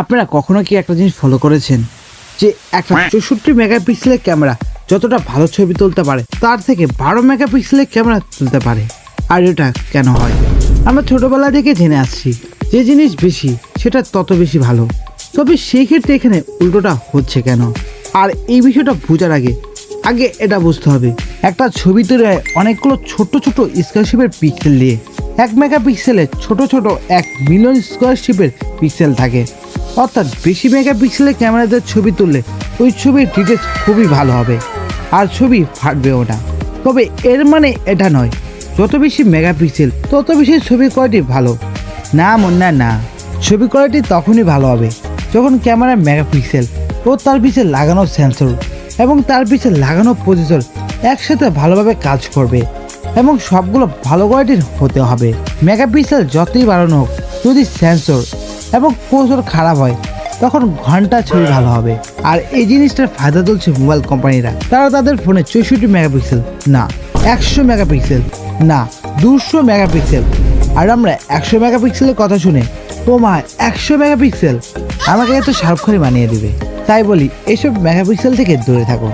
আপনারা কখনো কি একটা জিনিস ফলো করেছেন? যে একটা চৌষট্টি মেগাপিক্সেলের ক্যামেরা যতটা ভালো ছবি তুলতে পারে তার থেকে বারো মেগাপিক্সেলের ক্যামেরা তুলতে পারে। আর এটা কেন হয়? আমরা ছোটোবেলা থেকে জেনে আসছি যে জিনিস বেশি সেটা তত বেশি ভালো। তবে সেই ক্ষেত্রে এখানে উল্টোটা হচ্ছে কেন? আর এই বিষয়টা বোঝার আগে আগে এটা বুঝতে হবে। একটা ছবি তৈরি হয় অনেকগুলো ছোট ছোট স্কোয়ার শেপের পিক্সেল দিয়ে এক মেগাপিক্সেলের ছোট ছোট এক মিলিয়ন স্কোয়ার শেপের পিক্সেল থাকে। অর্থাৎ বেশি মেগাপিক্সেলের ক্যামেরা দিয়ে ছবি তুললে ওই ছবির ডিটেলস খুবই ভালো হবে, আর ছবি ফাটবেও না। তবে এর মানে এটা নয়, যত বেশি মেগাপিক্সেল, তত বেশি ছবি কোয়ালিটি ভালো। না, মন্না, না। ছবি কোয়ালিটি তখনই ভালো হবে, যখন ক্যামেরার মেগাপিক্সেল ও তার পিছিয়ে লাগানো সেন্সর এবং তার পিছিয়ে লাগানো প্রসেসর একসাথে ভালোভাবে কাজ করবে এবং সবগুলো ভালো কোয়ালিটির হতে হবে। মেগাপিক্সেল যতই বাড়ানো হোক, যদি সেন্সর এবং প্রসেসর খারাপ হয়, তখন ঘণ্টা ছবি ভালো হবে। আর এই জিনিসটার ফায়দা তুলছে মোবাইল কোম্পানিরা তারা তাদের ফোনে চৌষট্টি মেগাপিক্সেল না, একশো মেগাপিক্সেল না, দুশো মেগাপিক্সেল আর আমরা একশো মেগাপিক্সেলের কথা শুনে ও মা একশো মেগাপিক্সেল আমাকে এত খানই বানিয়ে দিবে। তাই বলি এইসব মেগাপিক্সেল থেকে দূরে থাকুন।